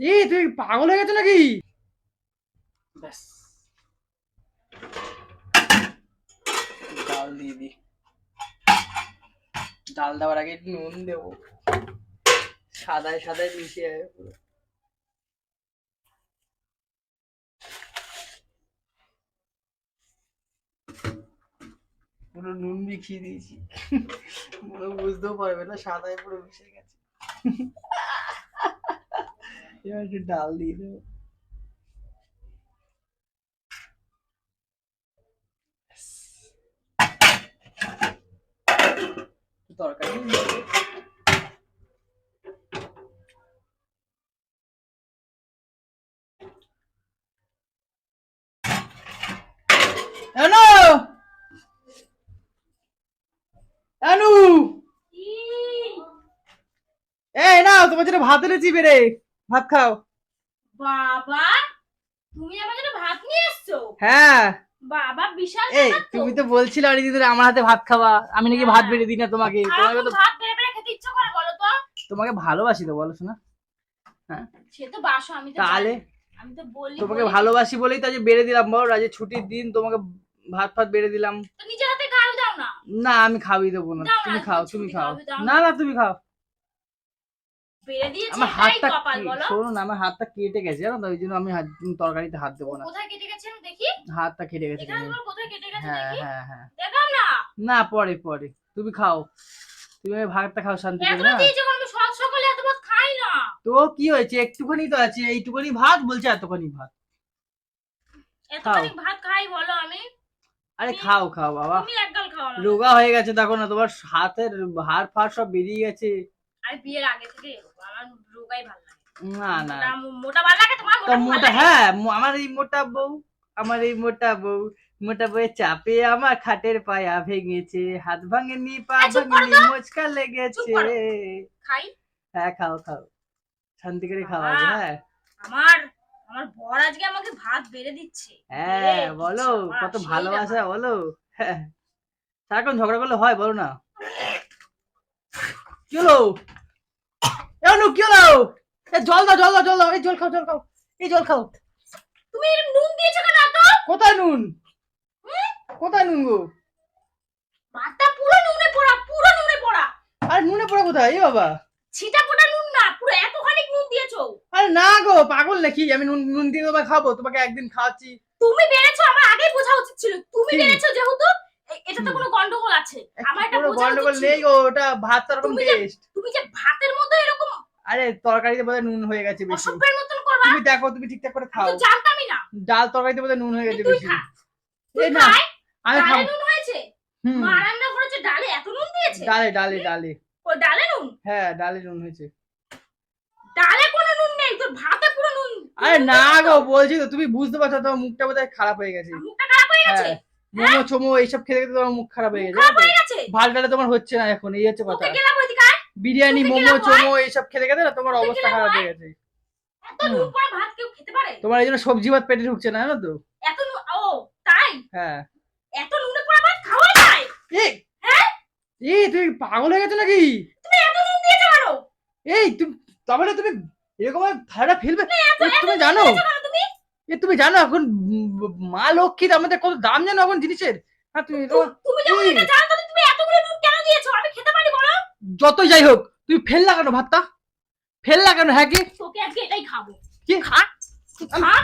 এ, তুই পাগল হয়ে গেছো নাকি? ব্যাস। ডাল দিয়ে দি। ডাল দেওয়ার আগে নুন দেবো। সাদায় সাদায় মিশে যাবে পুরো। পুরো নুন মিশিয়ে দিয়েছি। পুরো বুঝতেও পারবে না, সাদায় পুরো মিশে গেছে। এবার একটু ডাল দিয়ে দেবো তরকারি আনো আনু এই না তোমার জন্য ভাত এনেছি বেড়ে। ভাত খাও। বাবা তুমি আমার জন্য ভাত নিয়ে এসছো? হ্যাঁ। বাবা বিশাল এই তুমি তো বলছিলে অনেকদিন ধরে আমার হাতে ভাত খাওয়া আমি নাকি ভাত বেড়ে দিই না তোমাকে। তোমাকে তো ভাত বেড়ে বেড়ে খেতে ইচ্ছা করে বলো তো। তোমাকে ভালোবাসি তো বলো শোনা। সে তো বাসো আমি তো তাহলে আমি তো বলি তোমাকে ভালোবাসি বলেই তো আজ বেড়ে দিলাম বল। আজ ছুটির দিন তোমাকে ভাত ফাত বেড়ে দিলাম। তো নিজের হাতে খাও দাও না। না আমি খাওয়াই দেবো না। তুমি খাও তুমি খাও না না তুমি খাও। বেড়ে দিয়েছি আমার হাতটা আমার হাতটা কেটে গেছে জানো তো ওই জন্য আমি তরকারিতে হাত দেবো না। কোথায় কেটে গেছে দেখি? হাতটা কেটে গেছে কোথায় কেটে গেছে হ্যাঁ হ্যাঁ হ্যাঁ। দেখাও না। না পরে পরে। তুমি খাও। তুমি ভাতটা খাও শান্তি করে না আমি সব সকালে এত ভাত খাই না। তো কি হয়েছে? একটুখানি তো আছে এইটুখানি ভাত বলছে এতখানি ভাত। এতখানি ভাত খাই বলো আমি। আরে খাও খাও বাবা। তুমি একগাল খাও রোগা হয়ে গেছে দেখো না তোমার হাতের হাড় ফাড় সব বেরিয়ে গেছে। আর বিয়ের আগে থেকে এরকম, ভালো লাগে। না না। মোটা- মোটা ভালো লাগে তোমার মোটা মোটা হ্যাঁ আমার এই মোটা বউ আমার এই মোটা বউ মোটা বউয়ের চাপে আমার খাটের পায়া ভেঙেছে হাত ভাঙেনি পা আচ্ছা, চুপ ভাঙেনি মোচকা লেগেছে। খাই? হ্যাঁ খাও খাও। শান্তি করে খাওয়া বাবা। হ্যাঁ। আমার আমার বর আজকে আমাকে ভাত বেড়ে দিচ্ছে। হ্যাঁ বলো কত ভালোবাসা বলো। হ্যাঁ। সারাক্ষণ ঝগড়া করলে হয় বলো না। কি হলো এ অনু, কি হলো? এ, জল দাও জল দাও জল দাও এই জল খাও জল খাও এই জল খাও। তুমি এরকম নুন দিয়েছ কেন এত? কোথায় নুন? কোথায় নুন গো? ভাতটা পুরো নুনে পড়া পুরো নুনে পড়া। আরে নুনে পড়ে কোথায়? এ বাবা। ছিটা নুন না পুরো এতখানি নুন দিয়েছ। আরে না গো পাগল নাকি? আমি নুন নুন দিয়ে খাব তোমাকে একদিন খাওয়াচ্ছি। তুমি বেড়েছো আমার আগেই বোঝা উচিত ছিল। তুমি? বেড়েছো যেহেতু এ- এটাতে হুম। কোনো গন্ডগোল আছে। আমার এটা বোঝা গন্ডগোল নেই। গো ওটা ভাত তো যে- টেস্ট তুমি যে ভাতের মধ্যে আরে তরকারিতে বোধহয় নুন হয়ে গেছে বেশি। অসভ্যের মতন করবা। তুমি দেখো তুমি ঠিকঠাক করে খাও। জানতামই না। ডাল তরকারিতে বোধহয় নুন হয়ে গেছে তুই বেশি। না আমি খাব। নুন হয়েছে? মা রান্না করেছে ডালে এত নুন দিয়েছে? ডালে ডালে ডালে। ও ডালে নুন? হ্যাঁ ডালে নুন হয়েছে। ডালে কোনো নুন নেই তোর ভাতে পুরো নুন। আরে না গো বলছি তো তুমি বুঝতে পারছ তোমার মুখটা বোধহয় খারাপ হয়ে গেছে। মুখটা খারাপ হয়ে গেছে? হ্যাঁ মোমো চোমো এইসব খেতে খেতে তোমার মুখ খারাপ হয়ে গেছে। খারাপ হয়ে গেছে? ভাত ডালে তোমার হচ্ছে না এখন এই হচ্ছে কথা। বিরিয়ানি মোমো চোমো এইসব খেতে খেতে না তোমার অবস্থা খারাপ হয়ে? গেছে। তোমার এই জন্য সবজি ভাত পেটে ঢুকছে না জানো তো? এত ও তাই? হ্যাঁ। এত নুনে পড়া ভাত খাওয়া যায়? এই হ্যাঁ? এই তুমি পাগল হয়ে গেছো নাকি? তুমি এত নুন এই তুমি তাহলে তুমি এরকম থালাটা ফেলবে? তুমি জানো? এ তুমি জানো এখন মা লক্ষ্মীর আমাদের কত দাম জানো এখন জিনিসের? হ্যাঁ তুমি তুমি জানো তাহলে তুমি এতগুলো নুন কেন দিয়েছ আমি খেতে পারি বলো যতই যাই হোক তুই ফেল লাগানো ভাতটা? ফেল লাগানো হ্যাঁ কি? তোকে আজকে এটাই খাব। কি? খা। খা।